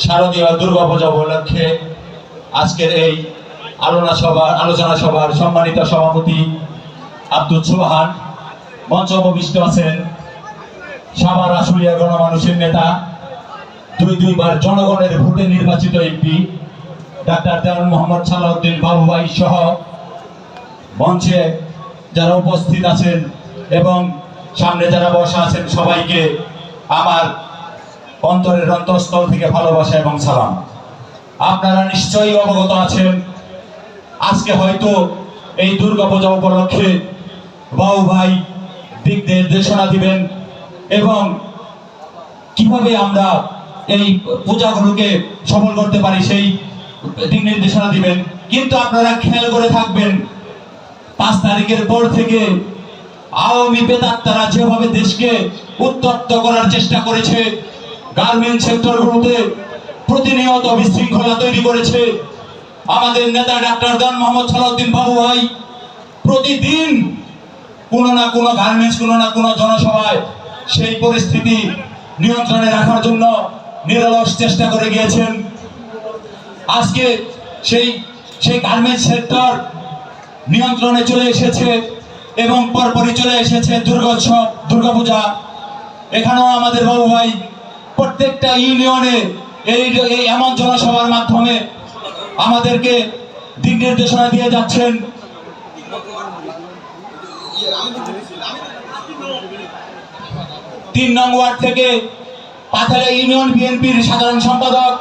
শারদীয় দুর্গা পূজা উপলক্ষে আজকের এই আলোচনা সভা আলোচনা সভার সম্মানিত সভাপতি আব্দুল সুবহান, মঞ্চ উপবিষ্ট আছেন সাভার আশুলিয়া গণমানুষের নেতা, দুই দুইবার জনগণের ভোটে নির্বাচিত এমপি ডাক্তার দেওয়ান মোহাম্মদ সালাউদ্দিন বাবু ভাই সহ মঞ্চে যারা উপস্থিত আছেন এবং সামনে যারা বসা আছেন সবাইকে আমার অন্তরের অন্তঃস্থল থেকে ভালোবাসা এবং সালাম। আপনারা নিশ্চয়ই অবগত আছেন, আজকে হয়তো এই দুর্গাপূজা উপলক্ষে বাবু ভাই দিক নির্দেশনা দিবেন এবং কীভাবে আমরা এই পূজাগুলোকে সফল করতে পারি সেই দিক নির্দেশনা দিবেন। কিন্তু আপনারা খেয়াল করে থাকবেন, পাঁচ তারিখের পর থেকে আওয়ামী বেদাত্তারা যেভাবে দেশকে উত্তপ্ত করার চেষ্টা করেছে গার্মেন্ট সেক্টরগুলোতে প্রতিনিয়ত বিশৃঙ্খলা তৈরি করেছে। আমাদের নেতা ডাক্তার দান মোহাম্মদ সালাউদ্দিন বাবু ভাই প্রতিদিন কোনো না কোনো গার্মেন্টস কোনো না কোনো জনসভায় সেই পরিস্থিতি নিয়ন্ত্রণে রাখার জন্য নিরলস চেষ্টা করে গিয়েছেন। আজকে সেই সেই গার্মেন্টস সেক্টর নিয়ন্ত্রণে চলে এসেছে। এবং পরপরই চলে এসেছে দুর্গোৎসব, দুর্গাপূজা। এখানেও আমাদের বাবু ভাই প্রত্যেকটা ইউনিয়নে এই এই এমন জনসভার মাধ্যমে আমাদেরকে দিক নির্দেশনা দিয়ে যাচ্ছেন। তিন নং ওয়ার্ড থেকে পাথালা ইউনিয়ন বিএনপির সাধারণ সম্পাদক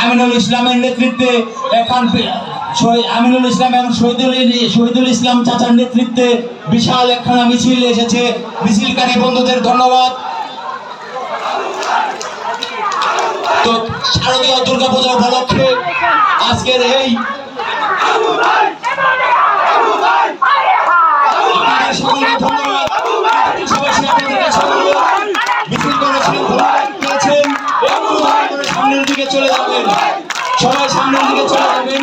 আমিনুল ইসলামের নেতৃত্বে এখন আমিনুল ইসলাম এবং শহীদুল শহীদুল ইসলাম চাচার নেতৃত্বে বিশাল একখানা মিছিল এসেছে। মিছিলকারী বন্ধুদের ধন্যবাদ। তো শারদীয় দুর্গাপূজা উপলক্ষে আজকের এই আপনাদের সকলকে ধন্যবাদ পাশাপাশি আপনাদের কাছে অনুরোধ, মিছিল করেছেন ধন্যবাদ পেয়েছেন একটু দয়া করে সামনের দিকে চলে যাবেন সবাই সামনের দিকে চলে যাবেন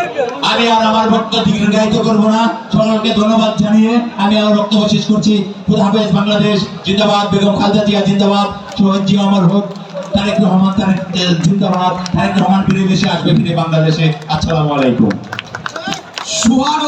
আমি আর আমার বক্তব্য দীর্ঘায়িত করব না। সকলকে ধন্যবাদ জানিয়ে আমি আমার বক্তব্য শেষ করছি। হাফেজ বাংলাদেশ, জিন্দাবাদ, বেগম খালদা জিয়া, জিন্দাবাদ। শহীদ জিয়া অমর হোক। তারেক রহমান, তারেক জিন্দাবাদ। তারেক রহমান ফিরে দেশে আসবে ফিরে বাংলাদেশে। আসসালামু আলাইকুম। সুহান